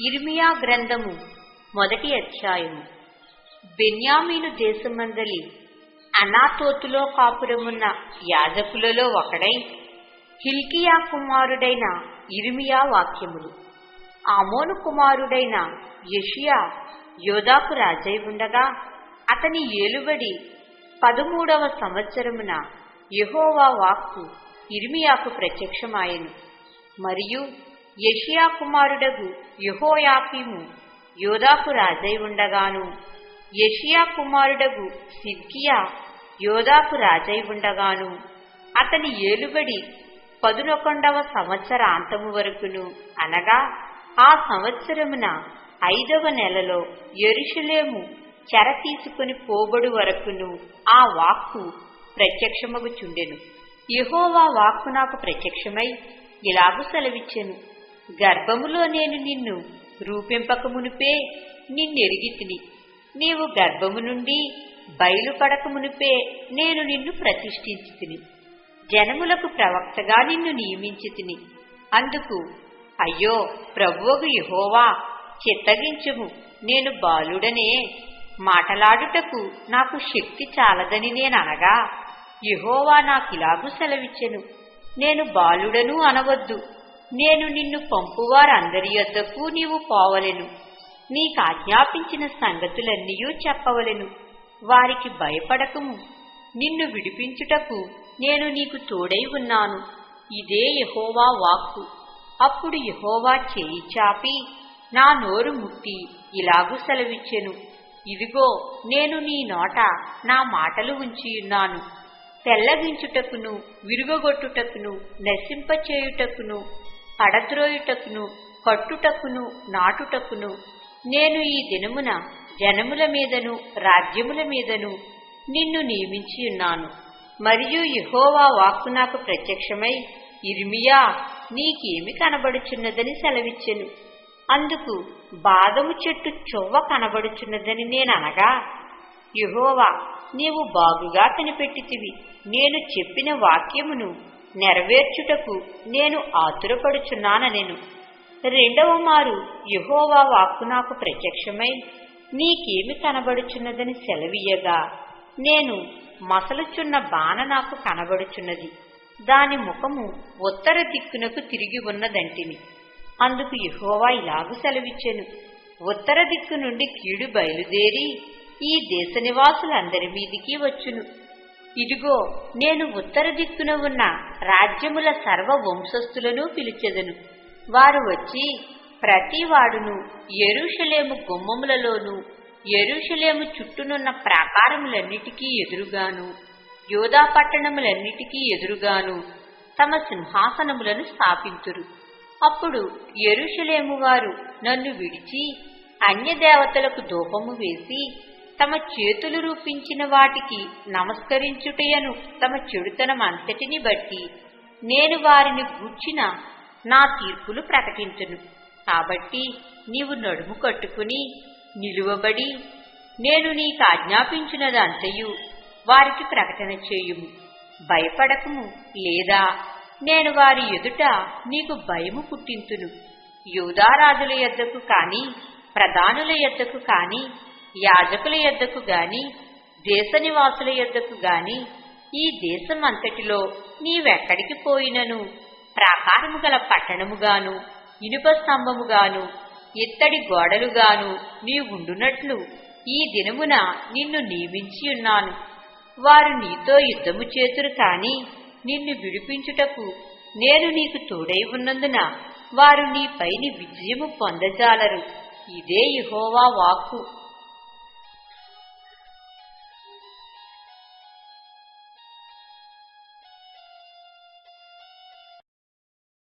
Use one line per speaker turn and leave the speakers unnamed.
ఇర్మియా గ్రంథము మొదటి అధ్యాయము. బెన్యామీను దేశమందలి అనాతోతులో కాపురమున్న యాజకులలో ఒకడై హిల్కియా కుమారుడైన ఇర్మియా వాక్యములు. ఆమోను కుమారుడైన యషియా యోధాకు రాజై ఉండగా అతని ఏలుబడి పదమూడవ సంవత్సరమున యహోవా వాక్కు ఇర్మియాకు ప్రత్యక్షమాయెను. మరియు యషియా కుమారుడగు యుహోయాకీము యోధాకు రాజై ఉండగాను యషియా కుమారుడగు సిద్కియా యోధాకు రాజై ఉండగాను అతని ఏలుబడి పదునొకొండవ సంవత్సరాంతము వరకును అనగా ఆ సంవత్సరమున ఐదవ నెలలో ఎరుషులేము చెర తీసుకుని పోబడు వరకును ఆ వాక్కు ప్రత్యక్షమగుచుండెను. యహోవా వాక్కు నాకు ప్రత్యక్షమై ఇలాగు సెలవిచ్చెను. గర్భములో నేను నిన్ను రూపింపకమునుపే నిన్నెరిగి నీవు గర్భము నుండి బయలుపడకమునుపే నేను నిన్ను ప్రతిష్ఠించితిని. జనములకు ప్రవక్తగా నిన్ను నియమించితిని. అందుకు అయ్యో ప్రభువుగు యహోవా చిత్తగించుము. నేను బాలుడనే. మాటలాడుటకు నాకు శక్తి చాలదని నేననగా యహోవా నాకిలాగు సెలవిచ్చెను. నేను బాలుడను అనవద్దు. నేను నిన్ను పంపువారందరి యొద్దకు నీవు పోవలెను. నీకాజ్ఞాపించిన సంగతులన్నీయూ చెప్పవలెను. వారికి భయపడకము. నిన్ను విడిపించుటకు నేను నీకు తోడై ఉన్నాను. ఇదే యహోవా వాక్కు. అప్పుడు యహోవా చేయి చాపి నా నోరు ముట్టి ఇలాగూ సెలవిచ్చెను. ఇదిగో నేను నీ నోట నా మాటలు ఉంచియున్నాను తెల్లగించుటకును విరుగగొట్టుటకును నశింపచేయుటకును పడద్రోయుటకును కట్టుటకును నాటుటకును నేను ఈ దినమున జనముల మీదను రాజ్యముల మీదను నిన్ను నియమించియున్నాను మరియు యహోవా వాక్కు నాకు ప్రత్యక్షమై ఇర్మియా నీకేమి కనబడుచున్నదని సెలవిచ్చెను. అందుకు బాదము చెట్టు చొవ్వ కనబడుచున్నదని నేననగా యహోవా నీవు బాగుగా కనిపెట్టితివి. నేను చెప్పిన వాక్యమును నెరవేర్చుటకు నేను ఆతురపడుచున్నాననెను. రెండవ మారు యహోవా వాక్కు నాకు ప్రత్యక్షమై నీకేమి కనబడుచున్నదని సెలవీయగా నేను మసలుచున్న బాణ నాకు కనబడుచున్నది. దాని ముఖము ఉత్తర దిక్కునకు తిరిగి ఉన్నదంటిని. అందుకు యహోవా ఇలాగు సెలవిచ్చెను. ఉత్తర దిక్కు నుండి కీడు బయలుదేరి ఈ దేశ నివాసులందరి మీదికి వచ్చును. ఇదిగో నేను ఉత్తర దిక్కున ఉన్న రాజ్యముల సర్వ వంశస్థులను పిలిచెదను. వారు వచ్చి ప్రతివాడును ఎరుషలేము గుమ్మములలోను ఎరుషలేము చుట్టూనున్న ప్రాకారములన్నిటికీ ఎదురుగాను యోధా పట్టణములన్నిటికీ ఎదురుగాను తమ సింహాసనములను స్థాపింతురు. అప్పుడు ఎరుషలేము వారు నన్ను విడిచి అన్యదేవతలకు దూపము వేసి తమ చేతులు రూపించిన వాటికి నమస్కరించుటయను తమ చెడుతనం అంతటిని బట్టి నేను వారిని గూర్చిన నా తీర్పులు ప్రకటించును. కాబట్టి నీవు నడుము కట్టుకుని నిలువబడి నేను నీకు ఆజ్ఞాపించినదంతయు వారికి ప్రకటన చేయుము. భయపడకము లేదా నేను వారి ఎదుట నీకు భయము పుట్టింతును. యూదారాజుల యొద్దకు కాని ప్రధానుల యొద్దకు కాని యాజకుల యొద్దకు గాని దేశ నివాసుల యొద్దకు గాని ఈ దేశం అంతటిలో నీవెక్కడికి పోయినను? ప్రాకారము గల పట్టణముగాను ఇనుప స్తంభముగాను ఇత్తడి గోడలుగాను నీవుండునట్లు ఈ దినమున నిన్ను నియమించి ఉన్నాను. వారు నీతో యుద్ధము చేతురు కాని నిన్ను విడిపించుటకు నేను నీకు తోడై ఉన్నందున వారు నీపైని విజయము పొందజాలరు. ఇదే యహోవా వాక్కు.